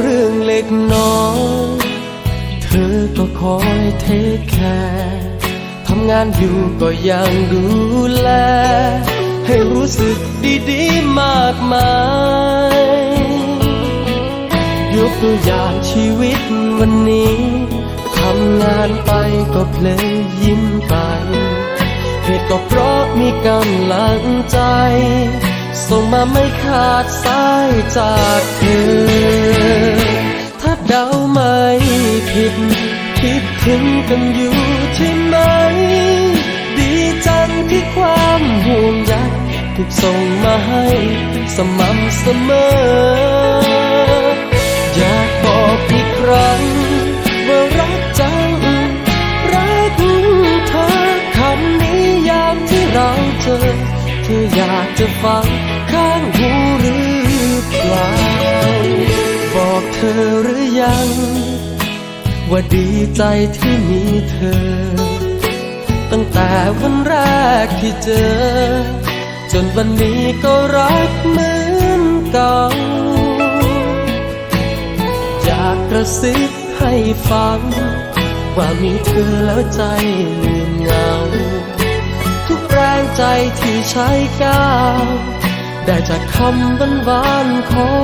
เรื่องเล็กน้อย เธอก็คอยเทคแคร์ทำงานอยู่ก็ยังดูแล ให้รู้สึกดีๆมากมาย ยกตัวอย่างชีวิตวันนี้ทำงานไปก็เพลยยิ้มไป เหตุก็เพราะมีกำลังใจ ส่งมาไม่ขาดสายจากเธอ ถ้าเดาไม่ผิด คิดถึงกันอยู่ใช่ไหม ดีจังที่ความห่วงใยถูกส่งมาให้สม่ำเสมอ อยากบอกอีกครั้งว่ารักจัง รักเธอคำนี้ยามที่เราเจอ เธออยากจะฟังข้าง บอกเธอหรือยัง ว่าดีใจที่มีเธอ ตั้งแต่วันแรกที่เจอ จนวันนี้ก็รักเหมือนเก่าอยากกระซิบให้ฟัง ว่ามีเธอแล้วใจลืมเงา ทุกแรงใจที่ใช้ก้าวได้จากคำบันวานๆของ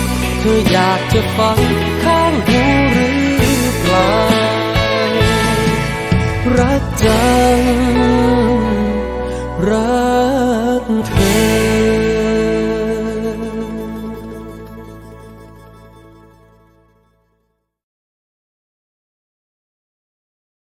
เธออยากจะฟังข้างหูหรือเปล่ารักจังรัก